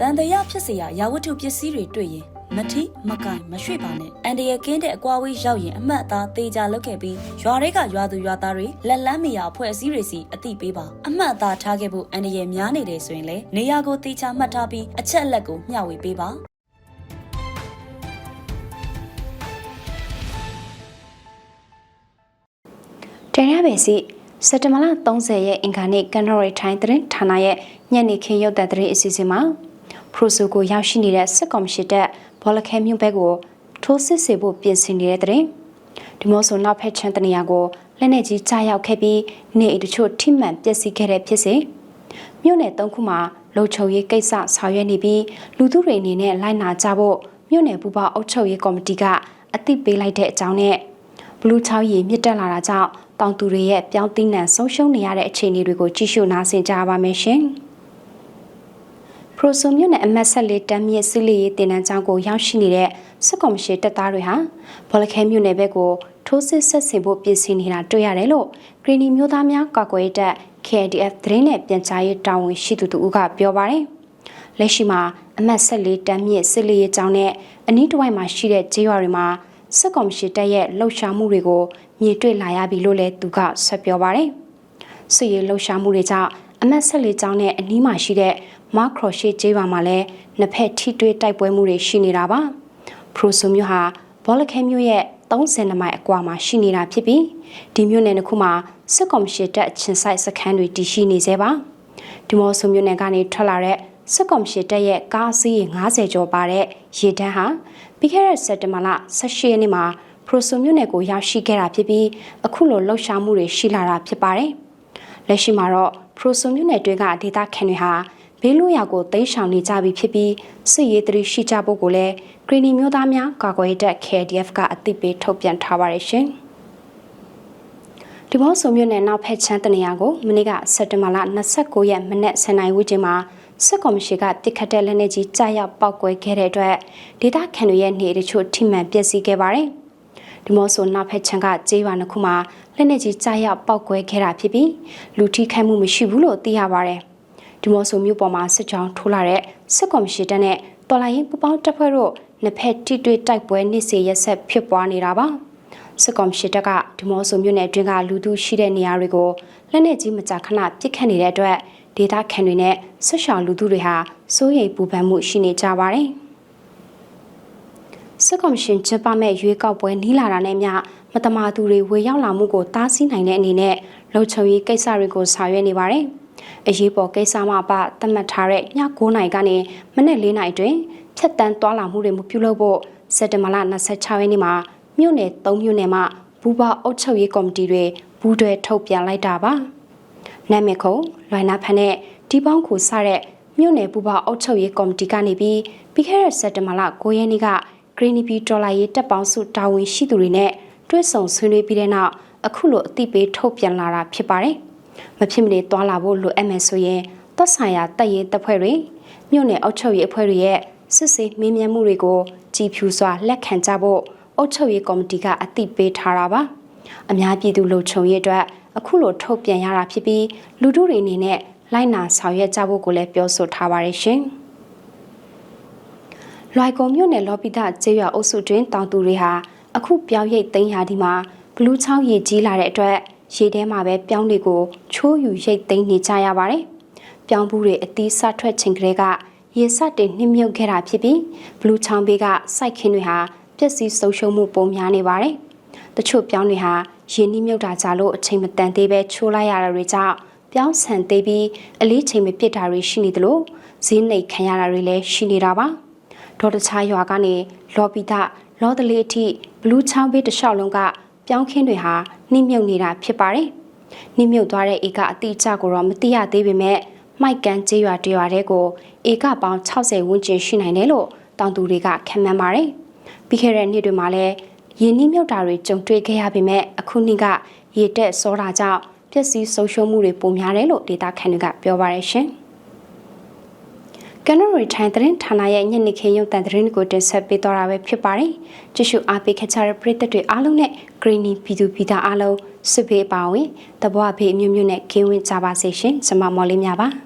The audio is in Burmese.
တန်တရာဖြစ်စရာရာဝတ္ထုပစ္စည်းတွေတွေ့ရင်မထိမကိုင်မရွှေ့ပါနဲ့အန်တရကင်းတဲ့အကွာဝေးရောက်ရင်အမှတ်အသားသေးကြလောက်ခဲ့ပြီးရွာတွေကရွာသူရွာသားတွေလက်လန်းမရအဖွဲ့အစည်းတွေစီအတိပေးပါအမှတ်အသားထားခဲ့ဖို့အန်တရများနေတယ်ဆိုရင်လေနေရာကိုသေချာမှတ်ထားပြီးအချက်အလက်ကိုမျှဝေပေးပါတင်ရပင်စီစက်တမလ30ရက်အင်္ဂါနေ့ကန်တော်ရီထိုင်းသတင်းဌာနရဲ့ညနေခင်းရုပ်သံသတင်းအစီအစဉ်မှာ ဖရိုဆိုကိုရောက်ရှိနေတဲ့စစ်ကောင်ရှိတဲ့ဘောလခဲမြို့ဘက်ကိုထိုးစစ်စေဖို့ပြင်ဆင်နေတဲ့သတင်းဒီမို့ဆိုနောက်ဖက်ချန်တနေရာကိုလက်နေကြီးကြားရောက်ခဲ့ပြီးနေအိမ်တချို့ထိမှန်ပျက်စီးခဲ့တဲ့ဖြစ်စဉ်မြို့နယ်၃ခုမှာလုံခြုံရေးကိစ္စဆောင်ရွက်နေပြီးလူသူတွေအနေနဲ့လိုက်နာကြဖို့မြို့နယ်ပူပေါအုပ်ချုပ်ရေးကော်မတီကအသိပေးလိုက်တဲ့အကြောင်းနဲ့ဘလူးချောင်းရီမြင့်တက်လာတာကြောင့်တောင်သူတွေရဲ့ပြောင်းသီးနှံဆုံးရှုံးနေရတဲ့အခြေအနေတွေကိုကြည့်ရှုနားဆင်ကြပါမယ်ရှင်။ပ ရိုဆိုမြို့နယ်အမတ်ဆက်လေးတမ်းမြင့်စီလီရေးတင်နန်းကျောင်းကိုရောက်ရှိနေတဲ့စစ်ကောင်ရှိတပ်သားတွေဟာဘောလခဲမြို့နယ်ဘက်ကိုထိုးစစ်ဆက်ဆင်ဖို့ပြင်ဆင်နေတာတွေ့ရတယ်လို့ဂရီနီမျိုးသားများကာကွယ်တပ် KDF သတင်းနဲ့ပြန်ကြားရေးတာဝန်ရှိသူတို့ကပြောပါတယ်။လက်ရှိမှာအမတ်ဆက်လေးတမ်းမြင့်စီလီရေးကျောင်းနဲ့အနီးတစ်ဝိုက်မှာရှိတဲ့ကျေးရွာတွေမှာစစ်ကောင်ရှိတပ်ရဲ့လှုပ်ရှားမှုတွေကိုမြင်တွေ့လာရပြီလို့လည်းသူကဆက်ပြောပါတယ်။စစ်ရေးလှုပ်ရှားမှုတွေကြောင့်အမတ်ဆက်လေးကျောင်းနဲ့အနီးမှာရှိတဲ့ မခရိုရှေကျေးရွာမှာလည်းနှစ်ဖက်ထိတွေ့တိုက်ပွဲမှုတွေရှိနေတာပါ။ဖရိုဆိုမျိုးဟာဘောလခဲမျိုးရဲ့32မိုင်အကွာမှာရှိနေတာဖြစ်ပြီးဒီမျိုးနယ်တစ်ခုမှာစစ်ကောင်ရှိတပ်အချင်းဆိုင်စခန်းတွေတည်ရှိနေသေးပါ။ဒီမော်ဆိုမျိုးနယ်ကနေထွက်လာတဲ့စစ်ကောင်ရှိတပ်ရဲ့ကားအစီး90ကျော်ပါတဲ့ရေတန်းဟာပြီးခဲ့တဲ့စက်တဘာလ18ရက်နေ့မှာပရိုဆိုမြို့နယ်ကိုရောက်ရှိခဲ့တာဖြစ်ပြီးအခုလိုလှုပ်ရှားမှုတွေရှိလာတာဖြစ်ပါတယ်။လက်ရှိမှာတော့ပရိုဆိုမြို့နယ်တွင်းကဒေသခံတွေဟာ ဘေးလွတ်ရာကိုတိမ်းရှောင်နေကြပြီဖြစ်ပြီးစစ်ရေးတရီရှိကြဖို့ကိုလည်းဂရီနီမျိုးသားများကာကွယ်ရေးတပ် KDF ကအသိပေးထုတ်ပြန်ထားပါတယ်ရှင်။ဒီဘောဆိုမြို့နယ်နောက်ဖက်ချမ်းတနေရာကိုမနေ့ကစက်တင်ဘာလ29ရက်မနေ့10နိုင်ဝန်းကျင်မှာစစ်ကော်မရှင်ကတစ်ခတ်တဲ့လက်နက်ကြီးကြားရောက်ပောက်ကွဲခဲ့တဲ့အတွက်ဒေသခံတွေရဲ့နေတချို့ထိမှန်ပျက်စီးခဲ့ပါတယ်။ဒီမော့ဆိုနောက်ဖက်ချန်ကကျေးရွာနှစ်ခုမှာလက်နက်ကြီးကြားရောက်ပောက်ကွဲခဲ့တာဖြစ်ပြီးလူထိခိုက်မှုမရှိဘူးလို့သိရပါတယ်။ ဒီမော့ဆိုမြို့ပေါ်မှာစစ်ကြောင်းထိုးလာတဲ့စစ်ကော်မရှင်တပ်နဲ့တော်လိုင်းပူပေါင်းတပ်ဖွဲ့တို့နှစ်ဖက်ထိတွေ့တိုက်ပွဲနေ့စဉ်ရက်ဆက်ဖြစ်ပွားနေတာပါ။စစ်ကောင်ရှိတပ်ကဒီမော့ဆိုမြို့နယ်အတွင်းကလူသူရှိတဲ့နေရာတွေကိုလက်နက်ကြီးမကြာခဏပစ်ခတ်နေတဲ့အတွက်ဒေသခံတွေနဲ့ဆွရှောင်လူသူတွေဟာစိုးရိမ်ပူပန်မှုရှိနေကြပါတယ်။စစ်ကောင်ရှင်ကျင်းပမဲ့ရွေးကောက်ပွဲနီးလာတာနဲ့မျှမတမာသူတွေဝေရောက်လာမှုကိုတားဆီးနိုင်တဲ့အနေနဲ့လုံခြုံရေးကိစ္စတွေကိုဆောင်ရွက်နေပါတယ်။ အရေးပေါ်ကိစ္စမှပသတ်မှတ်ထားတဲ့ည9:00နာရီကနေမနက်4:00နာရီတွင်ဖြတ်တန်းသွားလာမှုတွေမပြုလုပ်ဖို့စက်တဘာလ26ရက်နေ့မှာမြို့နယ်3မြို့နယ်မှာဘူပါအုပ်ချုပ်ရေးကော်မတီတွေဘူးတွေထုတ်ပြန်လိုက်တာပါ။နာမည်ခုံလွိုင်နာဖန်နဲ့ဒီပေါင်းကိုစတဲ့မြို့နယ်ပူပါအုပ်ချုပ်ရေးကော်မတီကနေပြီးပြီးခဲ့တဲ့စက်တဘာလ9ရက်နေ့ကဂရင်းနီပီဒေါ်လာရေးတပ်ပေါင်းစုတာဝန်ရှိသူတွေနဲ့တွဲဆုံဆွေးနွေးပြီးတဲ့နောက်အခုလိုအသိပေးထုတ်ပြန်လာတာဖြစ်ပါတယ်။ မဖြစ်မနေတွာလာဖို့လိုအပ်မယ်ဆိုရင်သက်ဆိုင်ရာတပ်ရေးတပ်ဖွဲ့တွေမြို့နယ်အုပ်ချုပ်ရေးအဖွဲ့တွေရဲ့စစ်ဆေးမေးမြန်းမှုတွေကိုကြည်ဖြူစွာလက်ခံကြဖို့အုပ်ချုပ်ရေးကော်မတီကအသိပေးထားတာပါ။အများပြည်သူလုံခြုံရေးအတွက်အခုလိုထုတ်ပြန်ရတာဖြစ်ပြီးလူတို့တွေအနေနဲ့လိုက်နာဆောင်ရွက်ကြဖို့ကိုလည်းပြောဆိုထားပါတယ်ရှင်။လွိုင်ကုံမြို့နယ်လော်ပိတကျေးရွာအုပ်စုတွင်တောင်သူတွေဟာအခုပြောင်းရိပ်သိမ်းရာဒီမှာဘလူးချောင်းရေကြီးလာတဲ့အတွက် ရေထဲမှာပဲပြောင်းတွေကိုချိုးယူရိပ်သိမ်းနေကြရပါတယ်။ပြောင်းဘူးတွေအသီးစထွက်ချိန်ကလေးကရေစတင်နှိမ့်မြုပ်ခဲ့တာဖြစ်ပြီးဘလူးချောင်းဘေးကစိုက်ခင်းတွေဟာပျက်စီးဆုံးရှုံးမှုပုံများနေပါတယ်။တချို့ပြောင်းတွေဟာရေနှိမ့်မြုပ်တာကြလို့အချိန်မတန်သေးပဲချိုးလိုက်ရတာတွေကြောင့်ပြောင်းဆန်သေးပြီးအလေးချိန်မပစ်တာတွေရှိနေသလိုဈေးနှိပ်ခံရတာတွေလည်းရှိနေတာပါဒေါ်တခြားရွာကနေလော်ပီတာလော်တလေးအထိဘလူးချောင်းဘေးတစ်လျှောက်လုံးက ပြောင်းခင်းတွေဟာနှိမ့်မြုပ်နေတာဖြစ်ပါတယ်နှိမ့်မြုပ်သွားတဲ့ဧကအတိအကျကိုတော့မသိရသေးပေမဲ့မိုက်ကန်ကျေးရွာတရွာတဲကိုဧကပေါင်း60ဝန်းကျင်ရှိနိုင်တယ်လို့တောင်သူတွေကခန့်မှန်းပါတယ်ပြီးခဲ့တဲ့နှစ်တွေမှာလည်းရင်းနှီးမြုပ်တာတွေကြုံတွေ့ခဲ့ရပေမဲ့အခုနှစ်ကရေတက်စောတာကြောင့်ပျက်စီးဆုံးရှုံးမှုတွေပိုများတယ်လို့ဒေတာခန်တွေကပြောပါရရှင်။ ကန်နိုရီထိုင်သတင်းဌာနရဲ့ညနေခင်းရုံတန်သတင်းကိုတင်ဆက်ပေးတော့တာပဲဖြစ်ပါတယ်။ကြည့်ရှုအားပေးခဲ့ကြတဲ့ပရိသတ်တွေအားလုံးနဲ့ Greeny ပြည်သူပြည်သားအားလုံးစစ်ဘေးပါဝင်တဘွားဖေးအမျိုးမျိုးနဲ့ကင်းဝင်းကြပါစေရှင်။ကျွန်မမော်လေးများပါ။